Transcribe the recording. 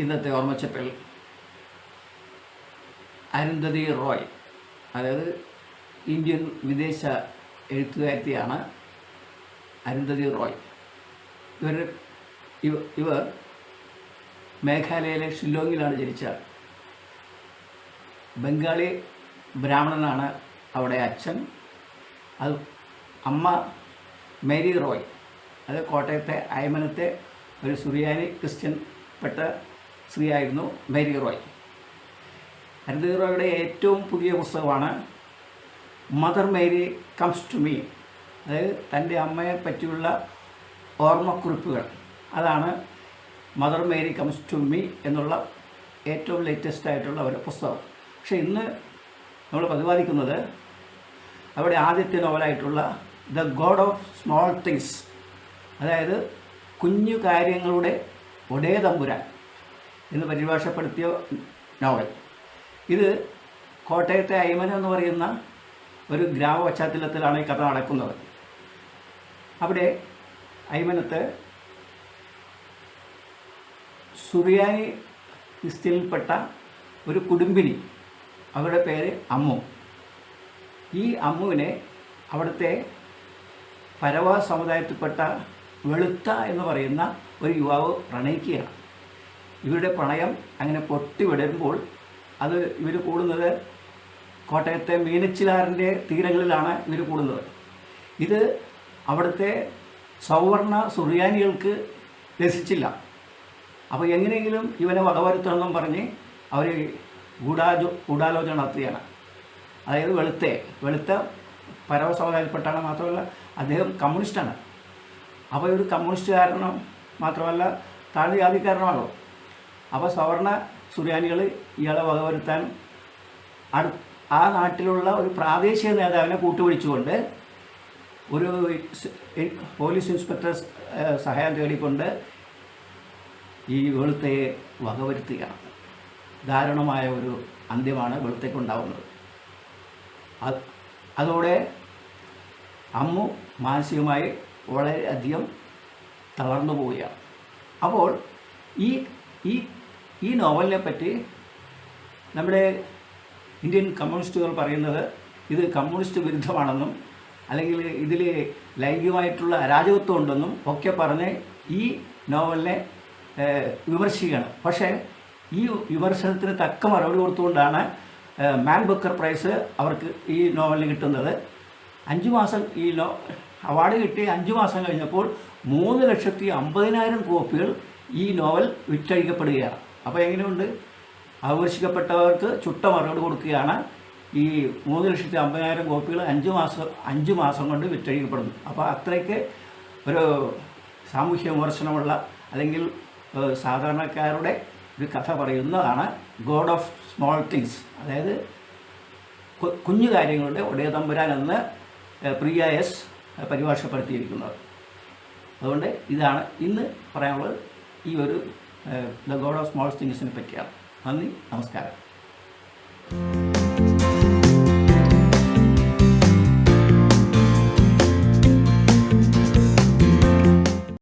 ഇന്നത്തെ ഓർമ്മച്ചപ്പിൽ അരുന്ധതി റോയ് അതായത് ഇന്ത്യൻ വിദേശ എഴുത്തുകാരിയാണ് അരുന്ധതി റോയ്. ഇവർ ഇവ ഇവർ മേഘാലയയിലെ ഷില്ലോങ്ങിലാണ് ജനിച്ചത്. ബംഗാളി ബ്രാഹ്മണനാണ് അവിടെ അച്ഛൻ. അത് അമ്മ മേരി റോയ് അത് കോട്ടയത്തെ അയമനത്തെ ഒരു സുറിയാനി ക്രിസ്ത്യൻ പെട്ട സ്ത്രീയായിരുന്നു മേരി റോയ്. ഹരിത റോയുടെ ഏറ്റവും പുതിയ പുസ്തകമാണ് Mother Mary comes to me. അതായത് തന്റെ അമ്മയെ പറ്റിയുള്ള ഓർമ്മക്കുറിപ്പുകൾ. അതാണ് Mother Mary comes to me എന്നുള്ള ഏറ്റവും ലേറ്റസ്റ്റ് ആയിട്ടുള്ള ഒരു പുസ്തകം. പക്ഷേ ഇന്ന് നമ്മൾ പ്രതിപാദിക്കുന്നത് അവിടെ ആദ്യത്തെ നോവലായിട്ടുള്ള the God of Small Things. അതായത് കുഞ്ഞു കാര്യങ്ങളുടെ ഒടേ തമ്പുരാൻ എന്ന് പരിഭാഷപ്പെടുത്തിയ നോവൽ. ഇത് കോട്ടയത്തെ അയ്മനം എന്ന് പറയുന്ന ഒരു ഗ്രാമ പശ്ചാത്തലത്തിലാണ് ഈ കഥ നടക്കുന്നത്. അവിടെ അയ്മനത്ത് സുറിയാനി ക്രിസ്ത്യനിൽപ്പെട്ട ഒരു കുടുംബിനി അവരുടെ പേര് അമ്മു. ഈ അമ്മുവിനെ അവിടുത്തെ പരവ സമുദായത്തിൽപ്പെട്ട വെളുത്ത എന്ന് പറയുന്ന ഒരു യുവാവ് പ്രണയിക്കുകയാണ്. ഇവരുടെ പ്രണയം അങ്ങനെ പൊട്ടി വിടരുമ്പോൾ അത് ഇവർ കൂടുന്നത് കോട്ടയത്തെ മീനച്ചിലാറിന്റെ തീരങ്ങളിലാണ് ഇവർ കൂടുന്നത്. ഇത് അവിടുത്തെ സൗവർണ സുറിയാനികൾക്ക് രസിച്ചില്ല. അപ്പോൾ എങ്ങനെയെങ്കിലും ഇവനെ വകവരുത്തണമെന്നും പറഞ്ഞ് അവർ ഗൂഢാചോ ഗൂഢാലോചന നടത്തുകയാണ്. അതായത് വെളുത്തെ വെളുത്ത പരവ സമുദായത്തിൽപ്പെട്ടാണ് മാത്രമല്ല അദ്ദേഹം കമ്മ്യൂണിസ്റ്റാണ്. അപ്പോൾ ഒരു കമ്മ്യൂണിസ്റ്റുകാരനും മാത്രമല്ല താഴ്ന്ന ജാതിക്കാരനുമാണല്ലോ അപ്പോൾ സവർണ സുറിയാനികൾ ഇയാളെ വകവരുത്താൻ അടു ആ നാട്ടിലുള്ള ഒരു പ്രാദേശിക നേതാവിനെ കൂട്ടുപിടിച്ചുകൊണ്ട് ഒരു പോലീസ് ഇൻസ്പെക്ടർ സഹായം തേടിക്കൊണ്ട് ഈ വെളുത്തയെ വകവരുത്തുകയാണ്. ദാരുണമായ ഒരു അന്ത്യമാണ് വെളുത്തേക്കുണ്ടാവുന്നത് അത് അതോടെ അമ്മു മാനസികമായി വളരെയധികം തളർന്നു പോവുകയാണ്. അപ്പോൾ ഈ ഈ ഈ നോവലിനെ പറ്റി നമ്മുടെ ഇന്ത്യൻ കമ്മ്യൂണിസ്റ്റുകൾ പറയുന്നത് ഇത് കമ്മ്യൂണിസ്റ്റ് വിരുദ്ധമാണെന്നും അല്ലെങ്കിൽ ഇതിൽ ലൈംഗികമായിട്ടുള്ള അരാജകത്വം ഉണ്ടെന്നും ഒക്കെ പറഞ്ഞ് ഈ നോവലിനെ വിമർശിക്കുകയാണ്. പക്ഷേ ഈ വിമർശനത്തിന് തക്ക മറുപടി കൊടുത്തുകൊണ്ടാണ് മാൻ ബക്കർ പ്രൈസ് അവർക്ക് ഈ നോവലിന് കിട്ടുന്നത്. അഞ്ച് മാസം ഈ നോ അവാർഡ് കിട്ടി അഞ്ച് മാസം കഴിഞ്ഞപ്പോൾ മൂന്ന് ലക്ഷത്തി അമ്പതിനായിരം കോപ്പികൾ ഈ നോവൽ വിറ്റഴിക്കപ്പെടുകയാണ്. അപ്പോൾ എങ്ങനെയുണ്ട്? ആഘോഷിക്കപ്പെട്ടവർക്ക് ചുട്ട മറുപടി കൊടുക്കുകയാണ് ഈ മൂന്ന് ലക്ഷത്തി അമ്പതിനായിരം കോപ്പികൾ അഞ്ച് മാസം അഞ്ച് മാസം കൊണ്ട് വിറ്റഴിക്കപ്പെടുന്നു അപ്പോൾ അത്രയ്ക്ക് ഒരു സാമൂഹ്യ വിമർശനമുള്ള അല്ലെങ്കിൽ സാധാരണക്കാരുടെ ഒരു കഥ പറയുന്നതാണ് ഗോഡ് ഓഫ് സ്മോൾ തിങ്സ്. അതായത് കുഞ്ഞു കാര്യങ്ങളുടെ ഒടേ തമ്പുരാൻ എന്ന് പ്രിയ എസ് പരിഭാഷപ്പെടുത്തിയിരിക്കുന്നത്. അതുകൊണ്ട് ഇതാണ് ഇന്ന് പറയാനുള്ളത് ഈ ഒരു ദ ഗോഡ് ഓഫ് സ്മോൾ തിങ്സിനെ പറ്റിയാണ്. നന്ദി നമസ്കാരം.